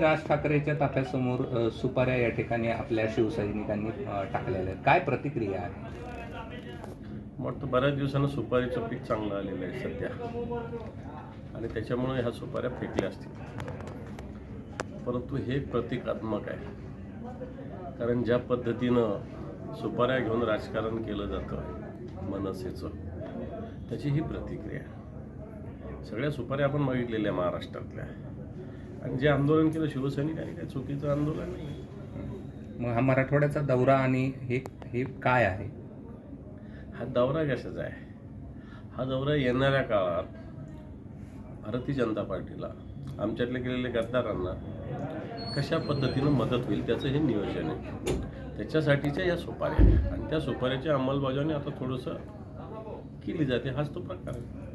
राज ठाकरेच्या ताफ्यासमोर सुपाऱ्या या ठिकाणी आपल्या शिवसैनिकांनी टाकलेल्या आहेत. काय प्रतिक्रिया आहे? वाटतं बऱ्याच दिवसानं सुपारीचं पीक चांगलं आलेलं आहे सध्या. आणि त्याच्यामुळे ह्या सुपाऱ्या फेकल्या असतील. परंतु हे प्रतिकात्मक आहे. कारण ज्या पद्धतीनं सुपाऱ्या घेऊन राजकारण केलं जातं मनसेचं त्याची ही प्रतिक्रिया सगळ्या सुपाऱ्या आपण बघितलेल्या महाराष्ट्रातल्या. आणि जे आंदोलन केलं शिवसैनिकांनी काही चुकीचं आंदोलन नाही. मग हा मराठवाड्याचा दौरा आणि हे हे काय आहे? हा दौरा कशाचा आहे? हा दौरा येणाऱ्या काळात भारतीय जनता पार्टीला आमच्यातले गेलेले गद्दारांना कशा पद्धतीनं मदत होईल त्याचं हे नियोजन आहे. त्याच्यासाठीच्या या सुपाऱ्या. आणि त्या सुपाऱ्याची अंमलबजावणी आता थोडंसं केली जाते हाच तो प्रकार आहे.